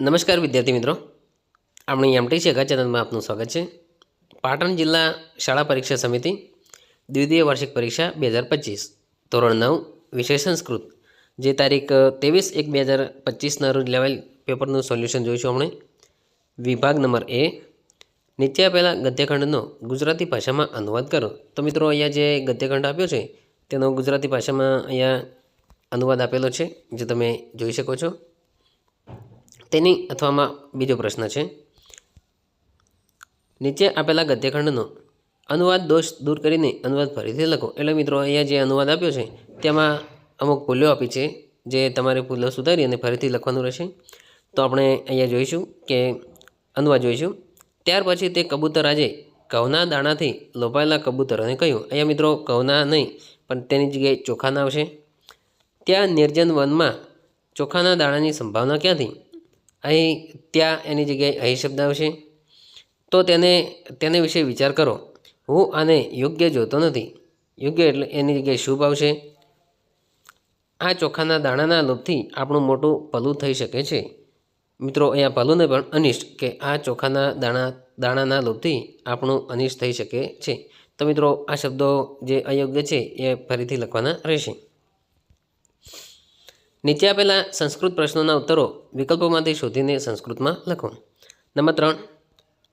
નમસ્કાર વિદ્યાર્થી મિત્રો. આપણી એમટી છે ચેનલમાં આપનું સ્વાગત છે. પાટણ જિલ્લા શાળા પરીક્ષા સમિતિ દ્વિતીય વાર્ષિક પરીક્ષા બે હજાર પચીસ, ધોરણ નવ, વિષય સંસ્કૃત, જે તારીખ ત્રેવીસ એક બે હજાર પચીસના રોજ લેવાયેલ પેપરનું સોલ્યુશન જોઈશું આપણે. વિભાગ નંબર એ, નીચે આપેલા ગદ્યખંડનો ગુજરાતી ભાષામાં અનુવાદ કરો. તો મિત્રો અહીંયા જે ગદ્યખંડ આપ્યો છે, તેનો ગુજરાતી ભાષામાં અહીંયા અનુવાદ આપેલો છે, જે તમે જોઈ શકો છો. તેની અથવામાં બીજો પ્રશ્ન છે. નીચે આપેલા ગદ્યખંડનો અનુવાદ દોષ દૂર કરીને અનુવાદ ફરીથી લખો. એટલે મિત્રો, અહીંયા જે અનુવાદ આપ્યો છે, તેમાં અમુક ભૂલો આપી છે, જે તમારે ભૂલો સુધારી અને ફરીથી લખવાનું રહેશે. તો આપણે અહીંયા જોઈશું કે અનુવાદ જોઈશું. ત્યાર પછી તે કબૂતર આજે ઘઉંના દાણાથી લોભાયેલા કબૂતરોને કહ્યું. અહીંયા મિત્રો, ઘઉંના નહીં, પણ તેની જગ્યાએ ચોખાના આવશે. ત્યાં નિર્જન વનમાં ચોખાના દાણાની સંભાવના ક્યાંથી? અહીં ત્યાં એની જગ્યાએ અહીં શબ્દ આવશે. તો તેને તેને વિશે વિચાર કરો. હું આને યોગ્ય જોતો નથી. યોગ્ય એટલે એની જગ્યાએ શુભ આવશે. આ ચોખાના દાણાના લોભથી આપણું મોટું ભલું થઈ શકે છે. મિત્રો, અહીંયા ભલુંને પણ અનિષ્ટ કે આ ચોખાના દાણા, દાણાના લોભથી આપણું અનિષ્ટ થઈ શકે છે. તો મિત્રો, આ શબ્દો જે અયોગ્ય છે એ ફરીથી લખવાના રહેશે. નીચે આપેલા સંસ્કૃત પ્રશ્નોના ઉત્તરો વિકલ્પોમાંથી શોધીને સંસ્કૃતમાં લખો. નંબર ત્રણ,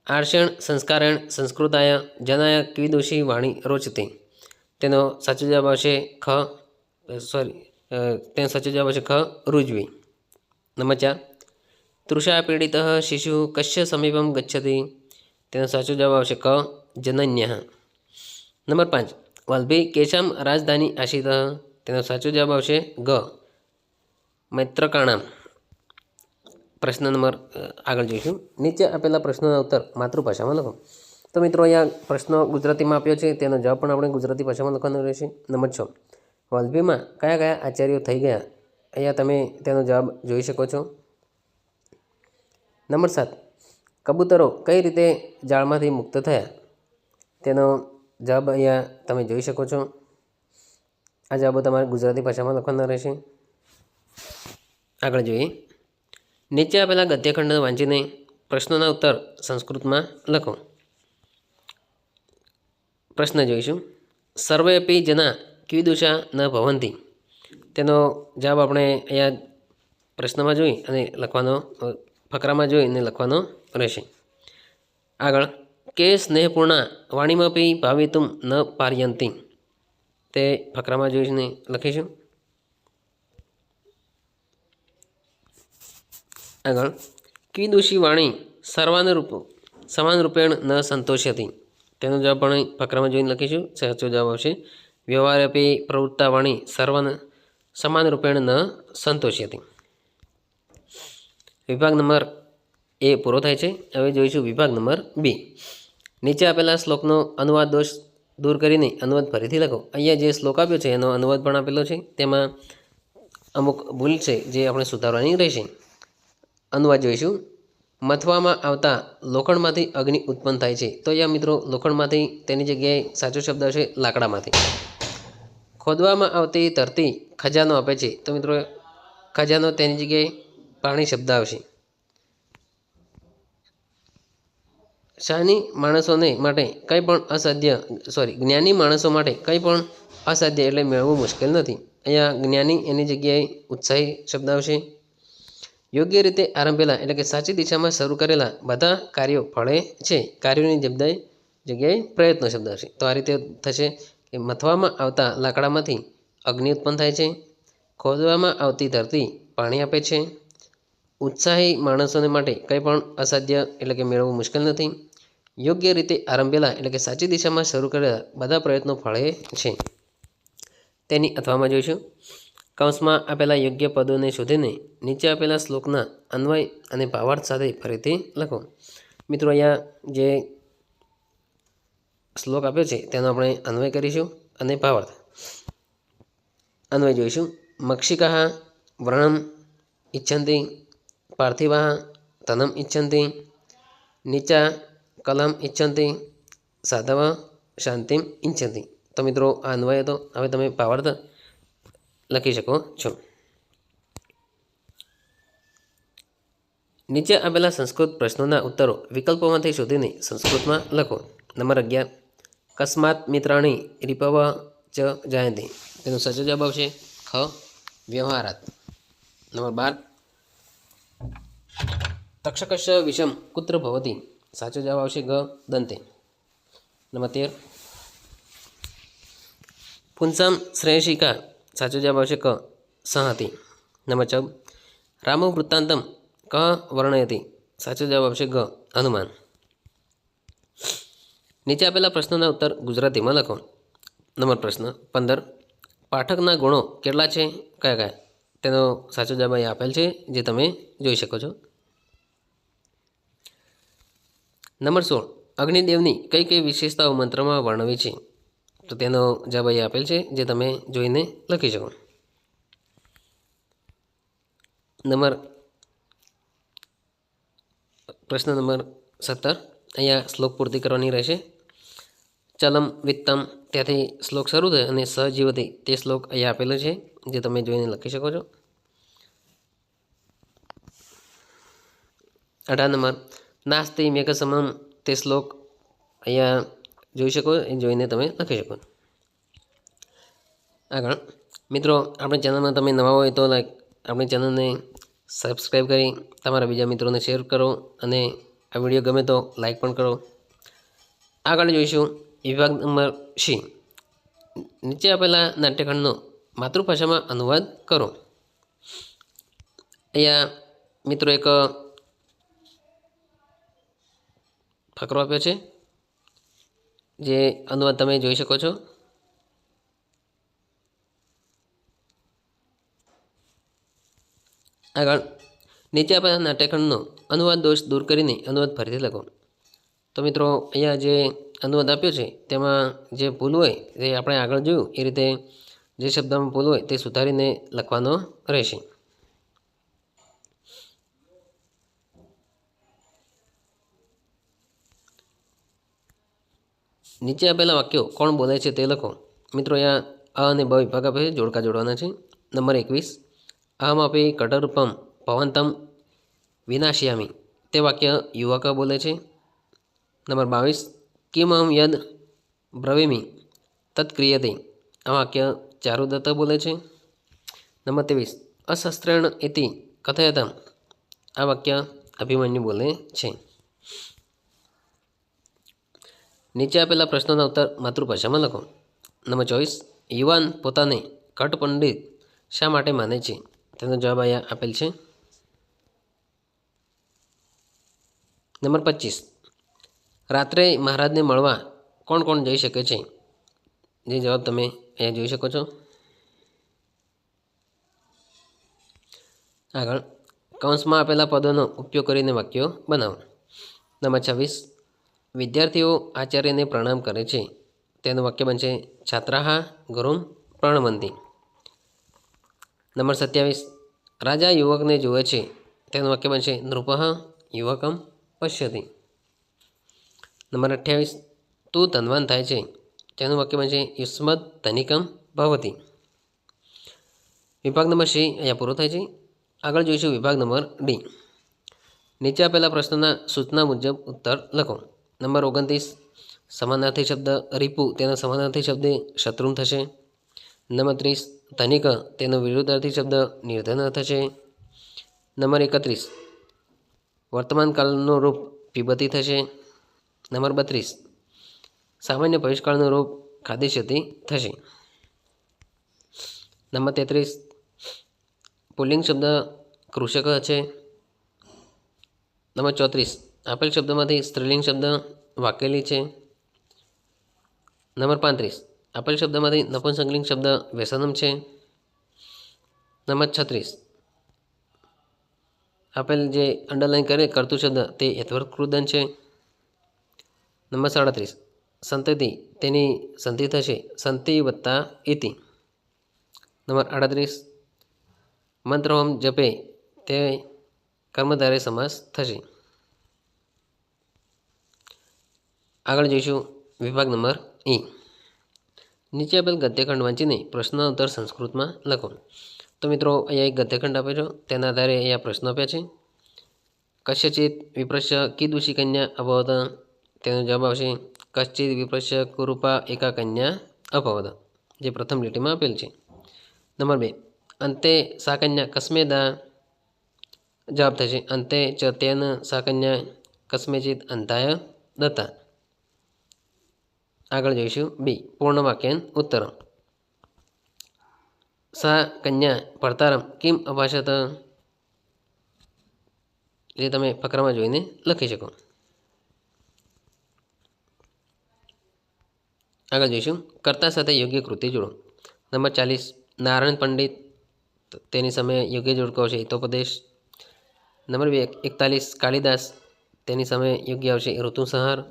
આર્ષણ, સંસ્કારણ, સંસ્કૃતાય જનાય ક્વિદોષી વાણી, રોચતી. તેનો સાચો જવાબ આવશે ખ સોરી તેનો સાચો જવાબ આવશે ખ રુજવી નંબર ચાર, તૃષા પીડિત શિશુ કશ્ય સમીપમ ગચ્છતિ. તેનો સાચો જવાબ આવશે ક, જનન્ય. નંબર પાંચ, વલ્ભી કેશમ રાજધાની આશિત. તેનો સાચો જવાબ આવશે ગ. મૈત્રકાણામ પ્રશ્ન નંબર આગળ જોઈશું નીચે આપેલા પ્રશ્નોના ઉત્તર માતૃભાષામાં લખો તો મિત્રો અહીંયા પ્રશ્નો ગુજરાતીમાં આપ્યો છે તેનો જવાબ પણ આપણે ગુજરાતી ભાષામાં લખવાનો રહેશે નંબર છ વલભીમાં કયા કયા આચાર્યો થઈ ગયા અહીંયા તમે તેનો જવાબ જોઈ શકો છો નંબર સાત કબૂતરો કઈ રીતે જાળમાંથી મુક્ત થયા તેનો જવાબ અહીંયા તમે જોઈ શકો છો આ જવાબો તમારે ગુજરાતી ભાષામાં લખવાના રહેશે આગળ જોઈએ. નીચે આપેલા ગદ્યખંડ વાંચીને પ્રશ્નોના ઉત્તર સંસ્કૃતમાં લખો. પ્રશ્ન જોઈશું. સર્વે અપી જના ક્વિદુષા ન ભવંતી. તેનો જવાબ આપણે અહીંયા પ્રશ્નમાં જોઈ અને લખવાનો, ફકરામાં જોઈ અને લખવાનો રહેશે. આગળ, કે સ્નેહપૂર્ણા વાણીમાં પી ભાવિતુમ ન પાર્યંતી. તે ફકરામાં જોઈને લખીશું. આગળ. કીદોષી વાણી સર્વાનુરૂપ. સમાન રૂપેણ ન સંતોષ્યતી. તેનો જવાબ પણ ફકરામાં જોઈને લખીશું. સાચો જવાબ આવશે. વ્યવહાર આપી પ્રવૃત્તા વાણી સર્વન સમાન રૂપેણ ન સંતોષ્યતી. વિભાગ નંબર એ પૂરો થાય છે. હવે જોઈશું વિભાગ નંબર બી. નીચે આપેલા શ્લોકનો અનુવાદ દોષ દૂર કરીને અનુવાદ ફરીથી લખો. અહીંયા જે શ્લોક આપ્યો છે એનો અનુવાદ પણ આપેલો છે. તેમાં અમુક ભૂલ છે જે આપણે સુધારવાની રહેશે. અનુવાદ જોઈશું. મથવામાં આવતા લોખંડમાંથી અગ્નિ ઉત્પન્ન થાય છે. તો અહીંયા મિત્રો, લોખંડમાંથી તેની જગ્યાએ સાચો શબ્દ છે, લાકડામાંથી. ખોદવામાં આવતી ધરતી ખજાનો આપે છે. તો મિત્રો, ખજાનો તેની જગ્યાએ પાણી શબ્દ આવશે. શાની માણસોને માટે કંઈ પણ અસાધ્ય સોરી જ્ઞાની માણસો માટે કંઈ પણ અસાધ્ય એટલે મેળવવું મુશ્કેલ નથી. અહીંયા જ્ઞાની એની જગ્યાએ ઉત્સાહી શબ્દ આવશે. યોગ્ય રીતે આરંભેલા એટલે કે સાચી દિશામાં શરૂ કરેલા બધા કાર્યો ફળે છે. કાર્યોની જગ્યાએ જગ્યાએ પ્રયત્નો શબ્દ હશે તો આ રીતે થશે કે મથવામાં આવતા લાકડામાંથી અગ્નિ ઉત્પન્ન થાય છે. ખોદવામાં આવતી ધરતી પાણી આપે છે. ઉત્સાહી માણસોને માટે કંઈ પણ અસાધ્ય એટલે કે મેળવવું મુશ્કેલ નથી. યોગ્ય રીતે આરંભેલા એટલે કે સાચી દિશામાં શરૂ કરેલા બધા પ્રયત્નો ફળે છે. તેની અથવામાં જોઈશું. કૌંસમાં આપેલા યોગ્ય પદોને શોધીને નીચે આપેલા શ્લોકના અન્વય અને ભાવાર્થ સાથે ફરીથી લખો. મિત્રો, અહીંયા જે શ્લોક આપ્યો છે, તેનો આપણે અન્વય કરીશું અને ભાવાર્થ. અન્વય જોઈશું. મક્ષિકા વ્રણમ ઈચ્છન્તિ પાર્થિવા ધનમ ઈચ્છન્તિ નીચા કલમ ઈચ્છન્તિ સાધવ શાંતિમ ઈચ્છન્તિ તો મિત્રો, આ અન્વય હતો. હવે તમે ભાવાર્થ લખી શકો છો નીચે આપેલા સંસ્કૃત પ્રશ્નોના ઉત્તરો વિકલ્પોમાંથી શોધીને સંસ્કૃતમાં લખો. નંબર અગિયાર. કસ્માત મિત્રાણી રિપવ ચ જયંતિ. તેનો સાચો જવાબ આવશે ખ, વ્યવહારાત. નંબર બાર. તક્ષકશ વિષમ કુત્ર ભવતી. સાચો જવાબ આવશે ગ, દંતે. નંબર તેર. પુંસમ શ્રેયશિકા સાચો જવાબ આવશે ક સંહતિ. નંબર ચૌદ. રામો વૃત્તાંતમ ક વર્ણયતી. સાચો જવાબ આવશે ગ હનુમાન. નીચે આપેલા પ્રશ્નોના ઉત્તર ગુજરાતીમાં લખો. નંબર પ્રશ્ન પંદર. પાઠકના ગુણો કેટલા છે? કયા કયા? તેનો સાચો જવાબ અહીં આપેલ છે, જે તમે જોઈ શકો છો. નંબર સોળ. અગ્નિદેવની કઈ કઈ વિશેષતાઓ મંત્રમાં વર્ણવી છે? તો તેનો જવાબ અહીં આપેલ છે, જે તમે જોઈને લખી શકો. નંબર પ્રશ્ન નંબર સત્તર. અહીંયા શ્લોક પૂર્તિ કરવાની રહેશે. ચલમ વિત્તમ. ત્યાંથી શ્લોક શરૂ થાય અને સહજીવતી તે શ્લોક અહીંયા આપેલો છે, જે તમે જોઈને લખી શકો છો. અઢાર નંબર. નાસ્તી મેઘસમમ તે શ્લોક અહીંયા જોઈ શકો એ જોઈને તમે લખી શકો આગળ, મિત્રો, આપણી ચેનલમાં તમે નવા હોય તો લાઈક આપણી ચેનલને સબસ્ક્રાઈબ કરી, તમારા બીજા મિત્રોને શેર કરો અને આ વીડિયો ગમે તો લાઈક પણ કરો. આગળ જોઈશું, વિભાગ નંબર સી. નીચે આપેલા નાટ્યખંડનો માતૃભાષામાં અનુવાદ કરો. અહીંયા, મિત્રો, એક ફકરો આપ્યો છે. જે અનુવાદ તમે જોઈ શકો છો. આગળ, નીચે આપેલા નાટ્યખંડનો અનુવાદ દોષ દૂર કરીને અનુવાદ ફરીથી લખો. તો મિત્રો, અહીંયા જે અનુવાદ આપ્યો છે, તેમાં જે ભૂલ હોય તે આપણે આગળ જોયું, એ રીતે જે શબ્દમાં ભૂલ હોય, તે સુધારીને લખવાનો રહેશે. નીચે આપેલા વાક્યો કોણ બોલે છે તે લખો. મિત્રો, અહીંયા અ અને બ વિભાગ આપે જોડકા જોડવાના છે. નંબર એકવીસ. આમ આપે કટરપમ ભવંતમ વિનાશ્યામી. તે વાક્ય યુવક બોલે છે. નંબર બાવીસ. કિમ અહમ યદ બ્રવીમી? તત્ક્રિયતે. આ વાક્ય ચારુદત્ત બોલે છે. નંબર ત્રેવીસ. અશસ્ત્રેણ ઇતિ કથયતમ. આ વાક્ય અભિમન્યુ બોલે છે. નીચે આપેલા પ્રશ્નોના ઉત્તર માતૃભાષામાં લખો. નંબર ચોવીસ, યુવાન પોતાને કટપંડિત શા માટે માને છે? તેનો જવાબ અહીંયા આપેલ છે. નંબર પચીસ, રાત્રે મહારાજને મળવા કોણ કોણ જઈ શકે છે? જે જવાબ તમે અહીંયા જોઈ શકો છો. આગળ, કૌંસમાં આપેલા પદોનો ઉપયોગ કરીને વાક્યો બનાવો. નંબર છવ્વીસ વિદ્યાર્થીઓ આચાર્યને પ્રણામ કરે છે. તેનું વાક્ય બનશે, છાત્રાહા ગુરુમ પ્રણવંતી. નંબર સત્યાવીસ, રાજા યુવકને જુએ છે. તેનું વાક્ય બનશે, નૃપ યુવકમ પશ્યતિ. નંબર અઠ્યાવીસ, તું ધનવાન થાય છે. તેનું વાક્ય બનશે, યુસ્મદ ધનિકમ ભવતી. વિભાગ નંબર સી, અહીંયા પૂરો થાય છે. આગળ જોઈશું વિભાગ નંબર ડી. નીચે આપેલા પ્રશ્નોના સૂચના મુજબ ઉત્તર લખો. નંબર ઓગણત્રીસ, સમાનાર્થી શબ્દ રીપુ તેના સમાનાર્થી શબ્દે શત્રુ થશે. નંબર ત્રીસ, ધનિક, તેનો વિરુદ્ધાર્થી શબ્દ નિર્ધન થશે. નંબર એકત્રીસ, વર્તમાન કાળનું રૂપ પીબતી થશે. નંબર બત્રીસ, સામાન્ય ભવિષ્યકાળનું રૂપ ખાદિશતી થશે. નંબર તેત્રીસ પુલ્લિંગ શબ્દ કૃષક છે. નંબર ચોત્રીસ આપેલ શબ્દમાંથી સ્ત્રીલિંગ શબ્દ વાકેલી છે. નંબર પાંત્રીસ. આપેલ શબ્દમાંથી નપુંસકલિંગ શબ્દ વ્યસનમ છે. નંબર છત્રીસ. આપેલ જે અંડરલાઇન કરે કરતું શબ્દ તે યથવર્કૃદન છે. નંબર સાડત્રીસ. સંતતિ તેની સંધિ થશે. સંતિ વત્તા ઇતિ. નંબર આડત્રીસ. મંત્ર હોમ જપે તે કર્મધારે સમાસ થશે. આગળ જોઈશું વિભાગ નંબર ઈ નીચે આપેલ ગદ્યખંડ વાંચીને પ્રશ્નનો ઉત્તર સંસ્કૃતમાં લખો. તો મિત્રો, અહીંયા એક ગદ્યખંડ આપે છે. તેના આધારે અહીંયા પ્રશ્નો આપ્યા છે. કશ્યચિત વિપ્રશ્ય કીદુષી કન્યા અભવત? તેનો જવાબ આવશે કશ્ચિત વિપ્રશ્ય કુરૂપા એકા કન્યા અભવત જે પ્રથમ લીટીમાં આપેલ છે. નંબર બે, અંતે સા કન્યા કસ્મેદા જવાબ થશે, અંતે ચ તેન સા કન્યા કસ્મેચિત અંધાય દત્તા આગળ જોઈશું. બી પૂર્ણ વાક્યાન ઉત્તરમ સા, કન્યા, ભર્તારમ, કિમ અભાષત? જે તમે ફકરામાં જોઈને લખી શકો. આગળ જોઈશું. કર્તા સાથે યોગ્ય કૃતિ જોડો. નંબર ચાલીસ, નારાયણ પંડિત, તેની સામે યોગ્ય જોડકો આવશે, હિતોપદેશ. નંબર બે, એકતાલીસ કાળિદાસ તેની સામે યોગ્ય આવશે, ઋતુસંહાર.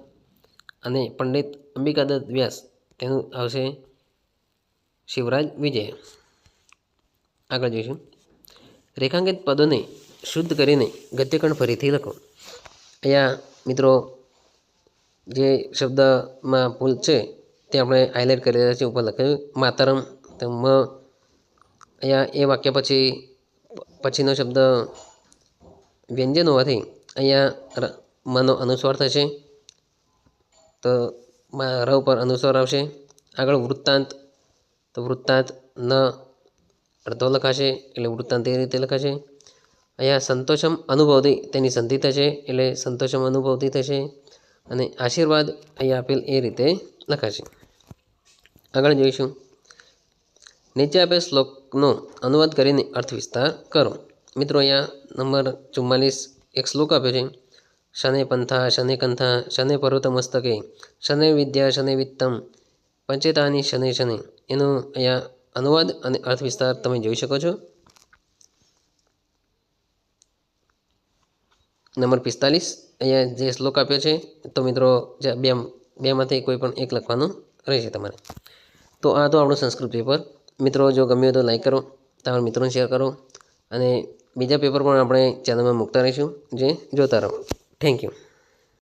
અને પંડિત અંબિકાદત્ત વ્યાસ તેનું આવશે શિવરાજ વિજય. આગળ જોઈશું. રેખાંકિત પદોને શુદ્ધ કરીને ગદ્યકણ ફરીથી લખો. અહીંયા મિત્રો જે શબ્દમાં ભૂલ છે તે આપણે હાઇલાઇટ કરી રહ્યા છીએ, ઉપર લખ્યું, માતરમ તો મ અહીંયા એ વાક્ય પછી, પછીનો શબ્દ વ્યંજન હોવાથી અહીંયા મનો અનુસ્વાર થશે. તો ર ઉપર અનુસ્વાર આવશે. આગળ વૃત્તાંત. તો વૃત્તાંત ન અડધો લખાશે, એટલે વૃત્તાંત એ રીતે લખાશે. અહીંયા સંતોષમ અનુભવથી તેની સંધિ થશે, એટલે સંતોષમ અનુભવતી થશે. અને આશીર્વાદ અહીંયા આપેલ એ રીતે લખાશે. આગળ જોઈશું. નીચે આપેલ શ્લોકનો અનુવાદ કરીને અર્થ વિસ્તાર કરો. મિત્રો, અહીંયા નંબર ચુમ્માલીસ એક શ્લોક આપ્યો છે. શને પંથા શને કંથા શને પર્વત મસ્તકે શને વિદ્યા શને વિત્તમ પંચેતાની શનૈ શનૈ એનો અહીંયા અનુવાદ અને અર્થ વિસ્તાર તમે જોઈ શકો છો. નંબર પિસ્તાલીસ, અહીંયા જે શ્લોક આપ્યો છે, તો મિત્રો, જે બે, બેમાંથી કોઈ પણ એક લખવાનું રહેશે તમારે. તો આ તો આપણું સંસ્કૃત પેપર. મિત્રો, જો ગમ્યું હોય તો લાઈક કરો, તમારા મિત્રોને શેર કરો, અને બીજા પેપર પણ આપણે ચેનલમાં મૂકતા રહીશું, જે જોતા રહો. Thank you